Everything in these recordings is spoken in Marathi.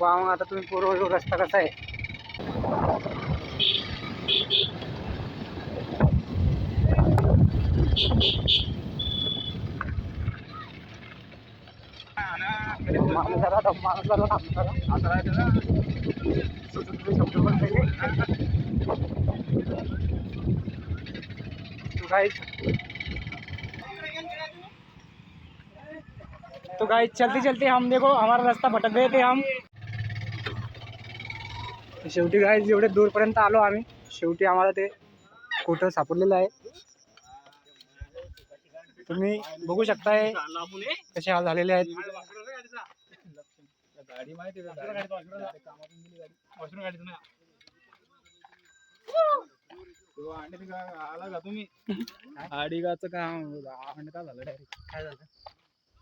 वाहून आता तुम्हें पूर्व रस्ता कसा आहे? माणसाला तो गाइस चलते चलते, हम देखो, हमारा रास्ता भटक गए थे हम। शेवटी गाइस एवढे दूरपर्यंत आलो आम्ही. शेवटी आम्हाला ते कुठं सापडलेलं आहे. तुम्ही बघू शकताय कसे हाल झालेले आहेत. गाडी आला का तुम्ही? आडिगाचं काम झालं डायरेक्ट काय झालं?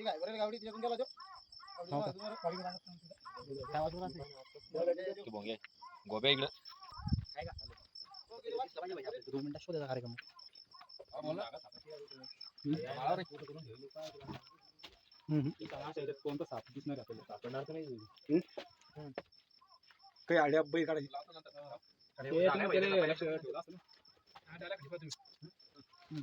ठीक आहे वरेल गावडी तिच्यातून गेला तो हो का? बाजूवर- गाडीवर आणत नाही तिला. काय वाजवला असेल? की भोंगे गोबे इकडं आहे का? दोन मिनिटात शोधायचा कार्यक्रम कोणता साप दिसणार आपल्याला सापडणार तर नाही काही आड्या बैल काढायची ते तुम्ही केले लक्ष ठेवलं असेल ना? हम्म. हम्म.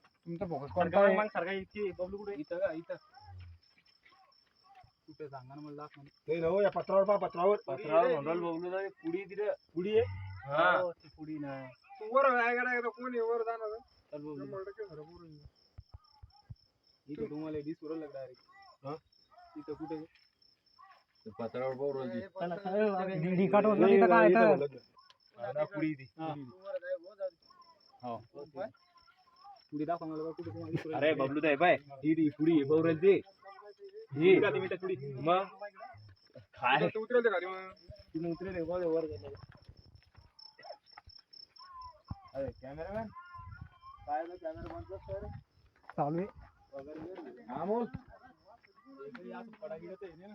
तुमचा फोकस कोणता आहे? मग सारखा इथे बबलू कुठे? इथं का? इथं. कुठे सांगा ना मला दाख म्हणे. ते ना हो, या पत्रावर पहा पत्रावर. पत्रावर म्हणून बबलू तर पुढी तिथं. पुढी आहे? हा. हो, ती पुढी नाही तू वर काय करायचं कोण आहे? वर जाणार आहे? चल बबलू. शंभर टक्के खरं बोलून घे. इथं तुम्हाला दिसून लागला हा? डायरेक्ट इथं कुठे ते पत्रावर पाहू रोजी हे पत्र- डी- डी काट होतं तिथं काय आहे तर? पुढी ती. हा. तू. वर जाय, हो जाऊ दे. हो, ठीक आहे. पुढे दाखवा मला बघ, कुठे तुम्हाला दिसू अरे बबलू ताई बाय ही ती पुढी आहे बरोबर ते. ही. मग? काय? उतरेल रे, वर वर गेलं. अरे कॅमेरामॅन काय कॅमेरा बंद कर. चालू आहे. हा बोल. असं ना.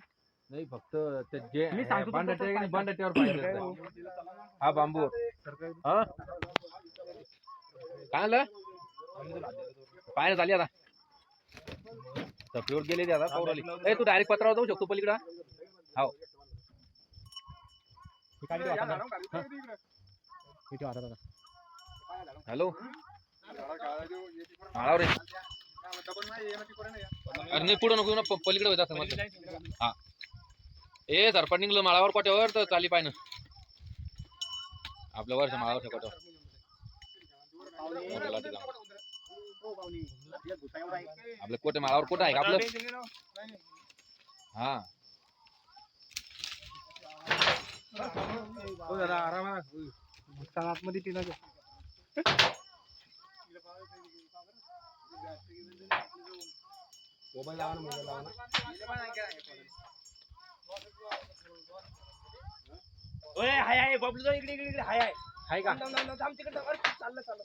नाही फक्त ते जे मी सांगतो तुमचं काय पाहिजे. हा. बांबू. हा? काय आलं? पाय ना झाली आता. सफरीवर गेले ते आता आली. ए तू डायरेक्ट पत्रावर जाऊ शकतो पलीकडं. हो हॅलो. माळावर रे अरे नाही पुढं नको ना पलीकडे होत असं म्हटलं हा. ए सरपट निघलो माळावर कोट्यावर तर चाली पाय ना. आपल्या वर्ष माळावर कोट्यावर. आपलं कोटे माळावर कोट आहे का आपलं हा हो आतमध्ये तिला मोबाईल लावा ना मोबाईल लावा ना हाय हाय बबलू इकडे इकडे इकडे हाय हाय आहे का चाललं चाललं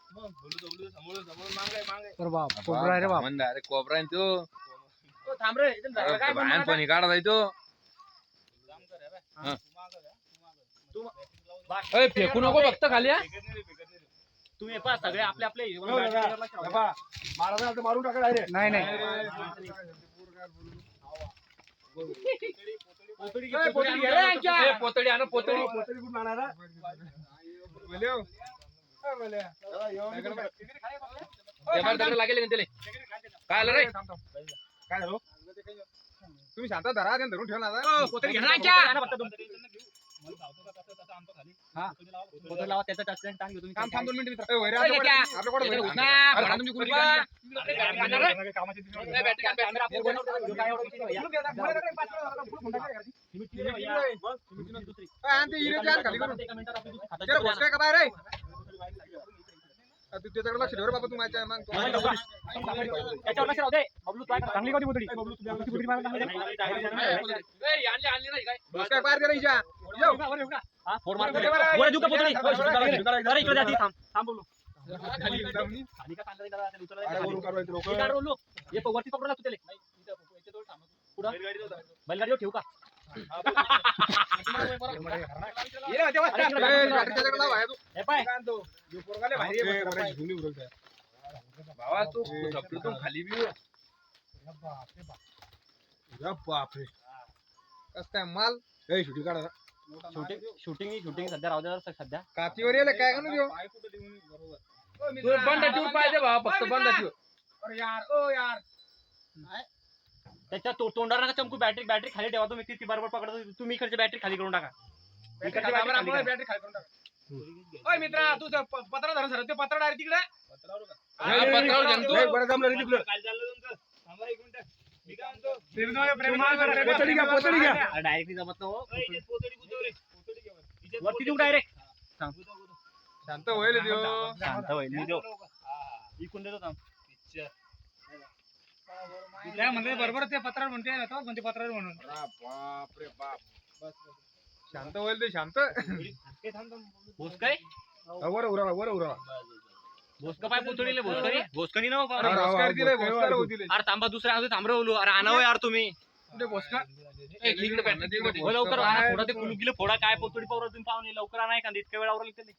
कोबरा रे बाप म्हणलं, अरे कोबरा आहे ना तो? तो थांब रे इथून धरला काय पण मला पण काढा जाय तो काम कर रे बे. हा. तू मागं जा. ए, फेकू नको फक्त खाली हा. तुम्ही पहा सगळे आपले आपले महाराज मारून टाका डायरेक्ट नाही नाही. ए, पोतडी आणा पोतडी दगड दगड लागेल त्याले काय आलं रे काय झालं तुम्ही शांत धरा त्यांनी धरून ठेवला काम थांब त्याच्याकडे लक्ष ठेव रे बाबा तू माझ्या मग तू- चांगली कधी पोतडी ए, आणली आणली नाही काय? बस काय बाहेर गेला हिच्या? येऊ. अरे, वरून कारवाई लोकं. बैलगाडी ठेवू का? ये रे, तेव्हा start. ए, बॅटरी त्याच्याकडे लाव, आहे तू. हे पाय. भावा तू खाली बी हो. अरे बापरे. कस काय माल? ए शूटिंग काढा. शूटिंग शूटिंग शूटिंग सध्या राहू द्या सध्या. काचीवर येले काय का देऊ? तू बंदाचीवर पाहिजे भावा फक्त बंदाचीवर अरे यार ओ यार. त्याच्या तो- तोंडावर नका चमकू बॅटरी बॅटरी खाली ठेवा. तुम्ही ती बरोबर पकडतो तुम्ही इकडची बॅटरी खाली करून टाका. इकडची. बॅटरी खाली करून टाक. ओय मित्रा तू पत्र धरून सर ते पत्र डायरेक्ट तिकडे. पत्रावर घ्या ना तू. नाही, बरं जमलं रे तिकडं. पोतडी घ्या पोतडी घ्या. अरे डायरेक्टली जमत ना हो. वरती देऊ डायरेक्ट. शांत होईल देव. शांत होईल मी देऊ इकून देतो थांब. म्हणते बरोबर ते पत्रावर म्हणते ना तो म्हणते पत्रावर म्हणून? बाप रे बाप. बस बस. शांत होईल ते शांत. वर उराला वर उराला भोसका पाय पुतळीले भोसकरी. भोसकनी ना हो, अरे भोसकार दिले भोसकार होतील अरे थांबा दुसऱ्या थांबवलो अरे आणावं यार तुम्ही. भोसकार लवकर आणा थोडा ते कुलू गेलं फोडा. काय पोतळी पावर तुम्ही पाहुणे लवकर आणा एखादी. इतक्या वेळा आवरली त्याला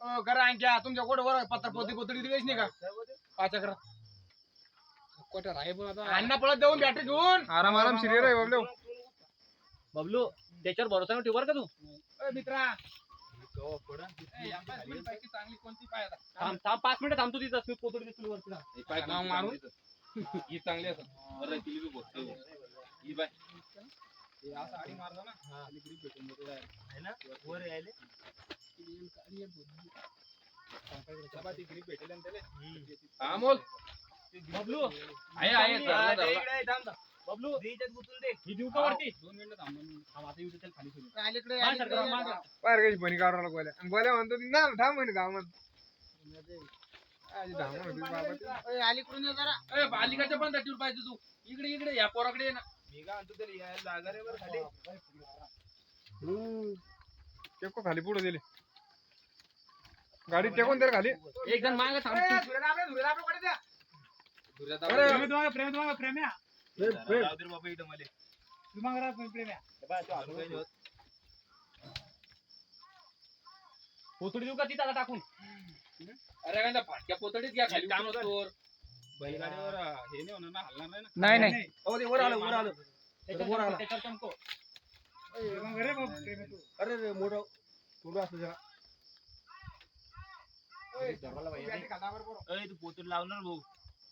अ, करा आणख्या तुमच्या कोण वर पत्र पोती पोतडी दिलीच नाही का? पाच अकरा अण्णा पळत जाऊन बॅटरी घेऊन. आराम आराम सिरियर आहे बाबलो. बबलू त्याच्यावर भरोसा नाही ठेव बरं का तू? मित्रा. चांगली कोणती पाहिजे थांब थांब पाच मिनिटं थांबतो तिथं मी वरती ना. नाव मारून. ही चांगली असत बरं तिली बी बघतो ही बाय हा. आहे ही येऊ दे. त्याला खाली ठेवू. अलीकडे मार सरकार, मार सरकार. बाहेर काही बनी काढायला गोल्या आणि गोल्या म्हणतो ती, ना थांब म्हणे. ए, बालिकाच्या पण दाटीवर पाहिजे तू. इकडे इकडे या पोराकडे ये ना. टेको खाली पुढे दिले. गाडी टेकून दे खाली. एक जण माग थांब. प्रेम पोतळी देऊ का तिथं आता टाकून? अरे काय फाटक्या पोतडीत घ्या खाली काम उतरत तोवर. नाही नाही अहो, ते वर आलं वर आलं. त्याच्यावर वर आला. त्याच्यावर चमको अरे बाप, तू. अरे रे मोठं. थोडं असलं जरा. तू पोतळी लावणार भाऊ.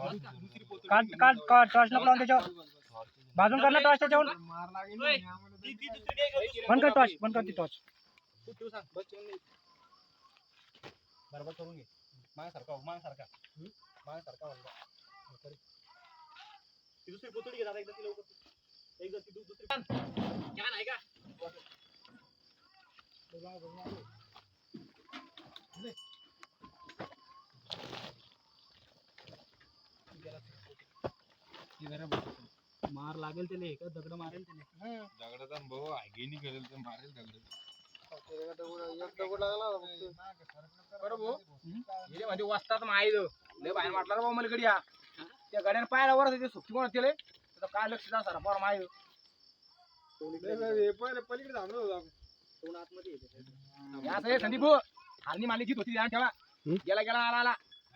काढ काढ काढ टॉर्च नको लावून त्याच्यावर बाजून कर ना टॉर्च त्याच्यावर बंद कर टॉर्च, बंद कर ती टॉर्च। बरोबर करून घे माझ्यासारखा हो माझ्यासारखा माझ्यासारखा म्हणला ती दुसरी पोतडी घे दादा एकदा ती लवकर एकदा ती दु- दुसरी मार लागेल त्याला का दगड मारेल त्याने दगडाचा भाऊ आगीनी करेल तर मारेल दगड. म्हणजे वाजतात माहीत. लय बाहेर वाटला रे बाबा मला गडी हा त्या गाड्याने पायाला वर ते सुट्टी कोण त्याला त्याचं काय लक्ष द्या सारा फार माहीत. असं हे संदीप भाऊ. हालनी मारली जीत होती ध्यान ठेवा. गेला गेला आला आला.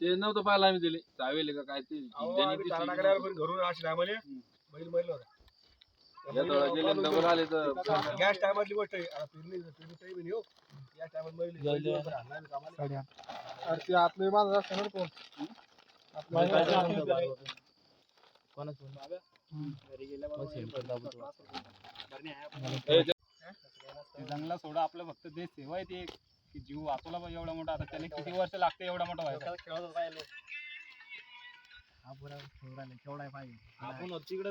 ते नव्हतं पाहायला आम्ही दिले. चावेले का काय ते? घरून अशी बैल होता. या डबल आले तर गॅस टायमातली गोष्ट आहे. आता पेरणी पेरणी हो या बैल दिवसभर कामाला. जंगला सोडा आपलं फक्त ते सेवा आहे ते की जीव वाचवला पाहिजे एवढा मोठा. आता त्याला किती वर्ष लागते एवढा मोठा व्हायचा? आपण तिकडे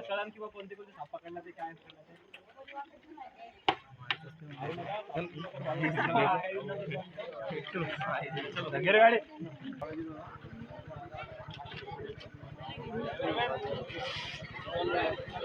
कळाल किंवा कोणते कोणते साप पकडला ते काय गाडी